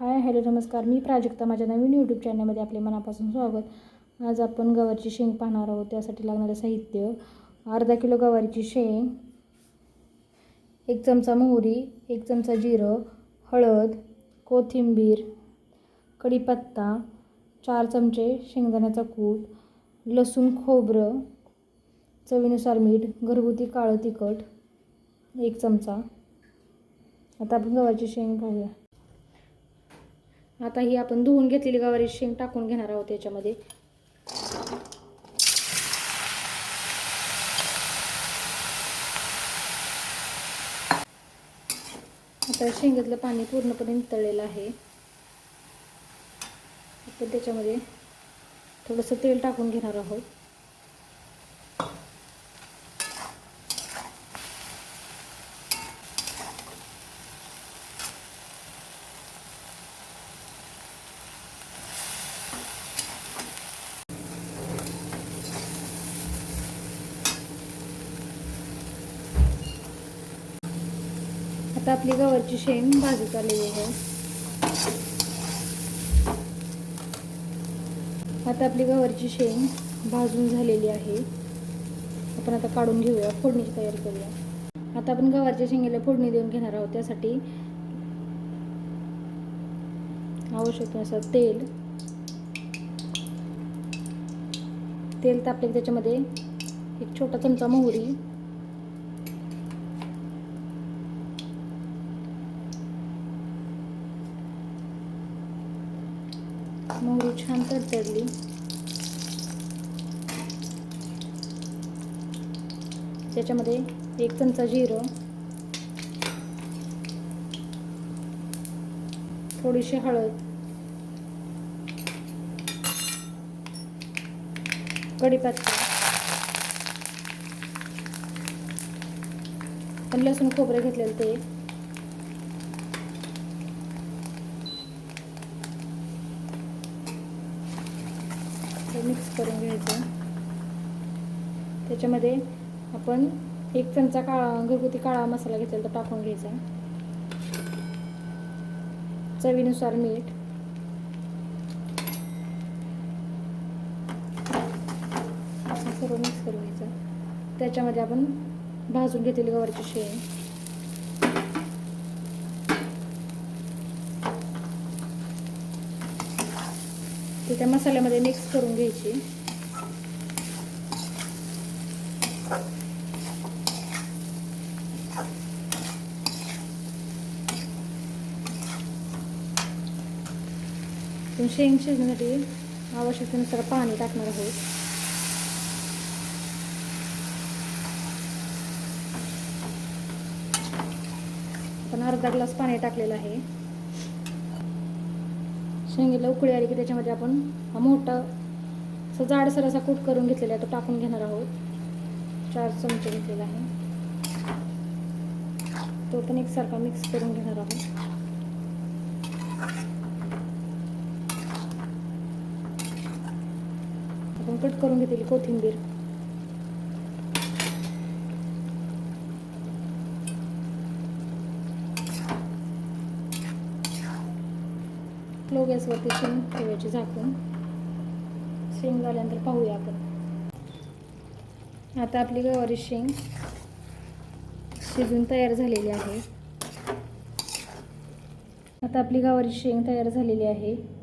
Hi hello नमस्कार. मी प्राजक्ता माझ्या नवीन YouTube चॅनलमध्ये आपले मनापासून स्वागत. आज आपण गवारीची शेंग पाहणार आहोत त्यासाठी लागणारं साहित्य. अर्धा किलो गवारीची शेंग एक चमचा मोहरी एक चमचा जिरं हळद कोथिंबीर कढीपत्ता चार चमचे शेंगदाण्याचा कूट लसूण खोबरं चवीनुसार मीठ घरगुती काळं तिखट एक चमचा. आता आपण गव्हाची शेंग पाहूया. आता ही आपण धुवून घेतलेली गवारी शेंग टाकून घेणार आहोत याच्यामध्ये. आता शेंगेतलं पाणी पूर्णपणे नितळलेलं आहे. आपण त्याच्यामध्ये थोडंसं तेल टाकून घेणार आहोत. आता आपली गव्हाची शेंग भाजत आलेली आहे. आता आपली गव्हाची शेंग भाजून झालेली आहे. आपण आता काढून घेऊया फोडणीची तयारी करूया. आता आपण गव्हाच्या शेंगेला फोडणी देऊन घेणार आहोत त्यासाठी आवश्यक असं तेल. तेल तापले त्याच्यामध्ये एक छोटा चमचा मोहरी मोहरी छान तडतडली त्याच्यामध्ये एक चमचा जिरं. थोडीशी हळद. कढीपत्ता. पण लसूण खोबरं घेतलेलं ते. मिक्स करून घ्यायचं. त्याच्यामध्ये आपण एक चमचा काळा घरगुती काळा मसाला घेतलेला तो टाकून घ्यायचा. चवीनुसार मीठ. असं सर्व मिक्स करून घ्यायचं. त्याच्यामध्ये आपण भाजून घेतलेली गवारची शेंग. ती त्या मसाल्यामध्ये मिक्स करून घ्यायची. पण शेंग शिजण्यासाठी आवश्यकतेनुसार पाणी टाकणार आहोत. आपण अर्धा ग्लास पाणी टाकलेलं आहे. शेंगेला उकळी आली की त्याच्यामध्ये आपण हा मोठा असा जाडसर असा कूट करून घेतलेला आहे तो टाकून घेणार आहोत. चार चमचे घेतलेला आहे. तो पण एकसारखा मिक्स करून घेणार आहोत. आपण कट करून घेतलेली कोथिंबीर. लो गॅसवरती शेंग ठेवायची झाकून. शेंग झाल्यानंतर पाहूया आपण. आता आपली गवारी शेंग शिजून तयार झालेली आहे. आता आपली गवारी शेंग तयार झालेली आहे.